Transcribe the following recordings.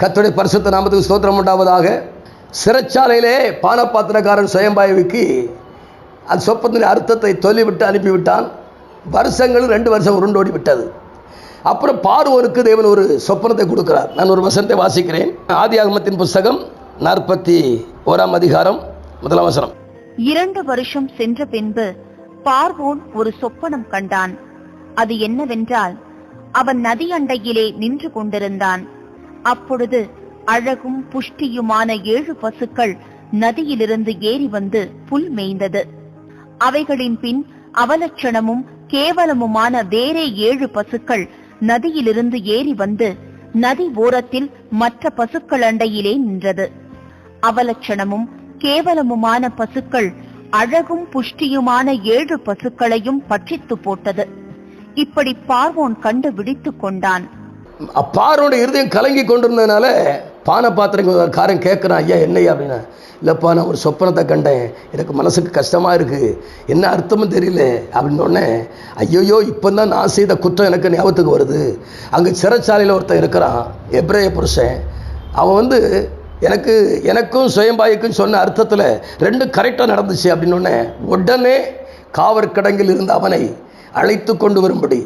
கத்துடைய பரிசுத்த நாமத்துக்கு ஸ்தோத்திரம் உண்டாவதாக. சிறைச்சாலையிலே பானபாத்திரக்காரன் சுயம்பாய்வுக்கு அந்த சொப்பத்தின் அர்த்தத்தை சொல்லிவிட்டு அனுப்பிவிட்டான். வருஷங்களும் ரெண்டு வருஷம் உருண்டோடி விட்டது அப்புறம் பார்வோனுக்கு தேவன் ஒரு சொப்பனத்தை கொடுக்கிறார். நான் ஒரு வசனத்தை வாசிக்கிறேன். ஆதி ஆகமத்தின் புஸ்தகம் நாற்பத்தி ஓராம் அதிகாரம் முதலாம் வசனம். இரண்டு வருஷம் சென்ற பின்பு பார்வோன் ஒரு சொப்பனம் கண்டான். அது என்னவென்றால் அவன் நதி அண்டையிலே நின்று கொண்டிருந்தான். அப்பொழுது அழகும் புஷ்டியுமான ஏழு பசுக்கள் நதியிலிருந்து ஏறி வந்து புல் மேய்ந்தது. அவைகளின் பின் அவலட்சணமும் கேவலமுமான வேறே ஏழு பசுக்கள் நதியிலிருந்து ஏறி வந்து நதி ஓரத்தில் மற்ற பசுக்கள் அண்டையிலே நின்றது. அவலட்சணமும் கேவலமுமான பசுக்கள் அழகும் புஷ்டியுமான ஏழு பசுக்களையும் பற்றித்து போட்டது. இப்படி பார்வோன் கண்டு விழித்துக் கொண்டான். அப்பாரோட இருதயம் கலங்கி கொண்டிருந்ததுனால பானை பாத்திரக்காரன் கேட்குறான் ஐயா என்னையா அப்படின்னா இல்லைப்பா நான் ஒரு சொப்பனத்தை கண்டேன். எனக்கு மனசுக்கு கஷ்டமாக இருக்குது என்ன அர்த்தமும் தெரியல. அப்படின்னு உடனே ஐயோயோ இப்போ தான் நான் செய்த குற்றம் எனக்கு ஞாபகத்துக்கு வருது. அங்கே சிறைச்சாலையில் ஒருத்தன் இருக்கிறான் எப்ரேய புருஷன். அவன் வந்து எனக்கு எனக்கும் சுயம்பாய்க்கும் சொன்ன அர்த்தத்தில் ரெண்டும் கரெக்டாக நடந்துச்சு. அப்படின்னு உடனே காவற்கடங்கில் இருந்த அவனை அழைத்து கொண்டு வரும்படி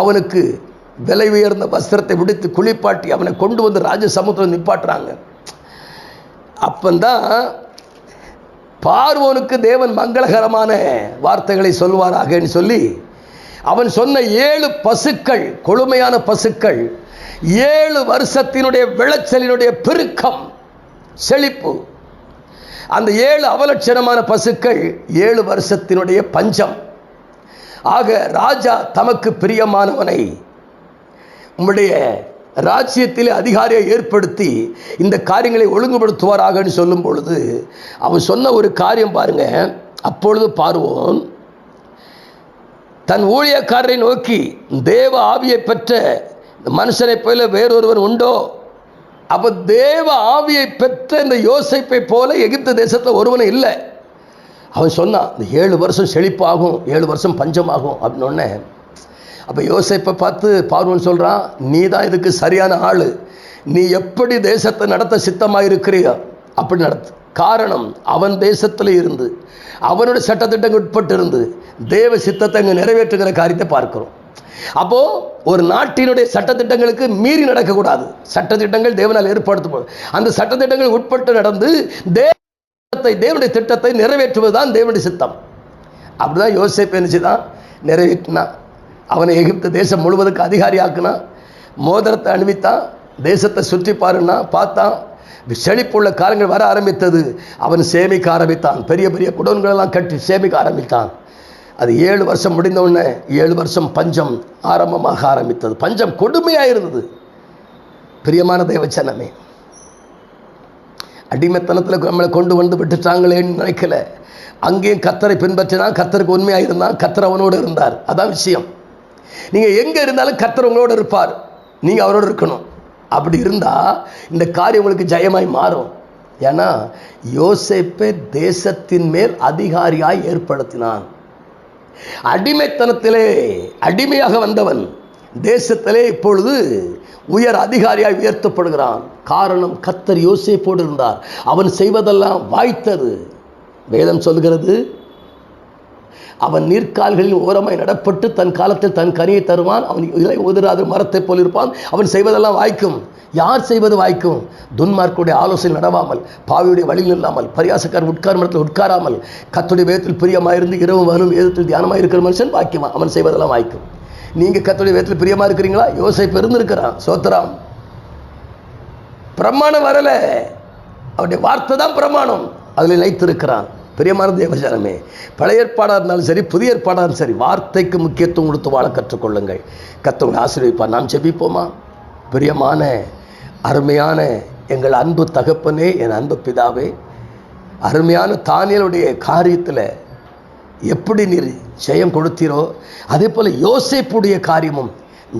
அவனுக்கு விலை உயர்ந்த வஸ்திரத்தை விடுத்து குளிப்பாட்டி அவனை கொண்டு வந்து ராஜ சமுத்திரம் நிப்பாட்டுறாங்க. அப்பந்தான் பார்வோனுக்கு தேவன் மங்களகரமான வார்த்தைகளை சொல்வாராகன்னு சொல்லி அவன் சொன்ன ஏழு பசுக்கள் கொழுமையான பசுக்கள் ஏழு வருஷத்தினுடைய விளைச்சலினுடைய பெருக்கம் செழிப்பு. அந்த ஏழு அவலட்சணமான பசுக்கள் ஏழு வருஷத்தினுடைய பஞ்சம். ஆக ராஜா தமக்கு பிரியமானவனை உங்களுடைய ராஜ்யத்தில் அதிகாரியை ஏற்படுத்தி இந்த காரியங்களை ஒழுங்குபடுத்துவாராகன்னு சொல்லும் பொழுது அவன் சொன்ன ஒரு காரியம் பாருங்க. அப்பொழுது பார்வோம் தன் ஊழியக்காரரை நோக்கி தேவ ஆவியை பெற்ற இந்த மனுஷனைப் போல வேறொருவன் உண்டோ? அப்போ தேவ ஆவியை பெற்ற இந்த யோசிப்பை போல எகிப்து தேசத்தில் ஒருவனும் இல்லை. அவன் சொன்னான் இந்த ஏழு வருஷம் செழிப்பாகும் ஏழு வருஷம் பஞ்சமாகும் அப்படின்னு அப்போ யோசிப்பை பார்த்து பார்வன் சொல்கிறான் நீ தான் இதுக்கு சரியான ஆள். நீ எப்படி தேசத்தை நடத்த சித்தமாக இருக்கிறியோ அப்படி நடத்து. காரணம் அவன் தேசத்தில் இருந்து அவனுடைய சட்டத்திட்டங்கள் உட்பட்டு இருந்து தேவ சித்தத்தை அங்கே நிறைவேற்றுகிற காரியத்தை பார்க்கிறோம். அப்போ ஒரு நாட்டினுடைய சட்டத்திட்டங்களுக்கு மீறி நடக்கக்கூடாது. சட்டத்திட்டங்கள் தேவனால் ஏற்படுத்தப்படும் அந்த சட்டத்திட்டங்கள் உட்பட்டு நடந்து தேவத்தை தேவனுடைய திட்டத்தை நிறைவேற்றுவது தான் தேவனுடைய சித்தம். அப்படிதான் யோசிப்பு தான் நிறைவேற்றினான். அவனை எகிப்து தேசம் முழுவதுக்கு அதிகாரி ஆக்குனான் மோதிரத்தை அணிவித்தான் தேசத்தை சுற்றி பாருன்னா பார்த்தான். செழிப்புள்ள காலங்கள் வர ஆரம்பித்தது. அவன் சேமிக்க ஆரம்பித்தான். பெரிய பெரிய குடோன்களெல்லாம் கட்டி சேமிக்க ஆரம்பித்தான். அது ஏழு வருஷம் முடிந்த உடனே ஏழு வருஷம் பஞ்சம் ஆரம்பமாக ஆரம்பித்தது. பஞ்சம் கொடுமையாக இருந்தது பிரியமான தேவச்சனமே அடிமைத்தனத்தில் நம்மளை கொண்டு வந்து விட்டுட்டாங்களேன்னு நினைக்கல. அங்கேயும் கத்தரை பின்பற்றினா கத்தருக்கு உண்மையாக இருந்தான் கத்தர் அவனோடு இருந்தார். அதான் விஷயம். நீங்கள் எங்கே இருந்தாலும் கத்தர் உங்களோட இருப்பார். நீங்கள் அவரோடு இருக்கணும். அப்படி இருந்தால் இந்த காரியம் உங்களுக்கு ஜெயமாய் மாறும். ஏன்னா யோசைப்பை தேசத்தின் மேல் அதிகாரியாய் ஏற்படுத்தினான். அடிமைத்தனத்திலே அடிமையாக வந்தவன் தேசத்திலே இப்பொழுது உயர் அதிகாரியாய் உயர்த்தப்படுகிறான். காரணம் கத்தர் யோசிப்போடு இருந்தார். அவன் செய்வதெல்லாம் வாய்த்தது. வேதம் சொல்கிறது அவன் நீர்க்கால்களில் ஓரமாய் நடப்பட்டு தன் காலத்தில் தன் கனியை தருவான். அவன் இலை உதிராத மரத்தைப் போல் இருப்பான். அவன் செய்வதெல்லாம் வாய்க்கும். யார் செய்வது வாய்க்கும்? துன்மார்க்குடைய ஆலோசனை நடவாமல் பாவியுடைய வழியில் இல்லாமல் பரியாசக்காரன் உட்கார் மரத்தில் உட்காராமல் கத்துடைய வேதத்தில் பிரியமாயிருந்து இரவு வரும் வேதத்தில் தியானமாக இருக்கிற மனுஷன் வாக்கியமா? அவன் செய்வதெல்லாம் வாய்க்கும். நீங்கள் கத்துடைய வேதத்தில் பிரியமாக இருக்கிறீங்களா? யோசை பெருந்திருக்கிறான் சோத்ராம் பிரமாணம் வரலை. அவருடைய வார்த்தை தான் பிரமாணம். அதில் நிலைத்திருக்கிறான். பிரியமான தேவஜானமே பழைய ஏற்பாடாக இருந்தாலும் சரி புதிய ஏற்பாடாக இருந்தாலும் சரி வார்த்தைக்கு முக்கியத்துவம் கொடுத்து வாழ கற்றுக்கொள்ளுங்கள். கத்தவங்களை ஆசீர்விப்பார் நாம் செபிப்போமா பிரியமான அருமையான எங்கள் அன்பு தகப்பனே என் அன்பு பிதாவே அருமையான தானியலுடைய காரியத்தில் எப்படி நீர் ஜெயம் கொடுத்தீரோ அதே போல் யோசிப்புடைய காரியமும்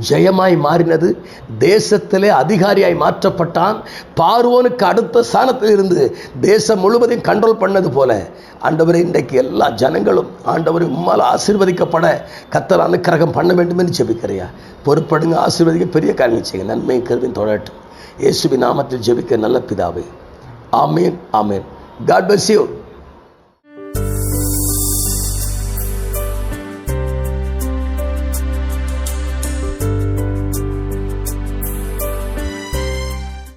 ஜெயமாய் மாறினது. தேசத்திலே அதிகாரியாய் மாற்றப்பட்டான். பார்வோனுக்கு அடுத்த ஸ்தானத்தில் இருந்து தேசம் முழுவதையும் கண்ட்ரோல் பண்ணது போல. ஆண்டவரை இன்றைக்கு எல்லா ஜனங்களும் ஆண்டவரை உம்மால் ஆசீர்வதிக்கப்பட கத்தர் அனுக்கிரகம் பண்ண வேண்டும் என்று ஜெபிக்கிறியா? பொறுப்படுங்க ஆசீர்வதிக்க பெரிய காரியம் செய்யுங்க. நன்மை கருவின் தொடரட்டும் இயேசுவின் நாமத்தில் ஜெபிக்க நல்ல பிதாவே. ஆமேன் ஆமேன். God bless you